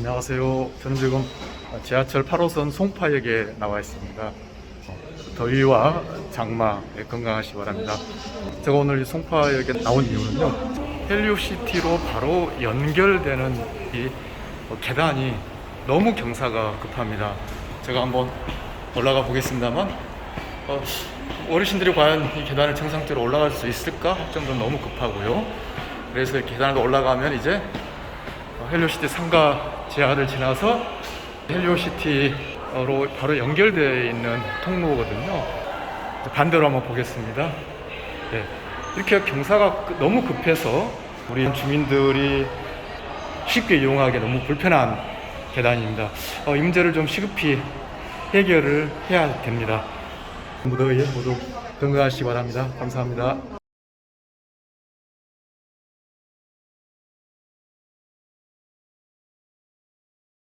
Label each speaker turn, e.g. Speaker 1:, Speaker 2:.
Speaker 1: 안녕하세요. 저는 지금 지하철 8호선 송파역에 나와 있습니다. 더위와 장마 예, 건강하시기 바랍니다. 제가 오늘 이 송파역에 나온 이유는요. 헬리오시티로 바로 연결되는 이 어, 계단이 너무 경사가 급합니다. 제가 한번 올라가 보겠습니다만 어, 어르신들이 과연 이 계단을 정상적으로 올라갈 수 있을까 할 정도로 너무 급하고요. 그래서 이 계단을 올라가면 이제 어, 헬리오시티 상가 지하를 지나서 헬리오시티로 바로 연결되어 있는 통로거든요. 반대로 한번 보겠습니다. 예, 이렇게 경사가 그- 너무 급해서 우리 주민들이 쉽게 이용하기 너무 불편한 계단입니다. 어, 이 문제를 좀 시급히 해결을 해야 됩니다. 무더위에 모두 건강하시기 바랍니다. 감사합니다.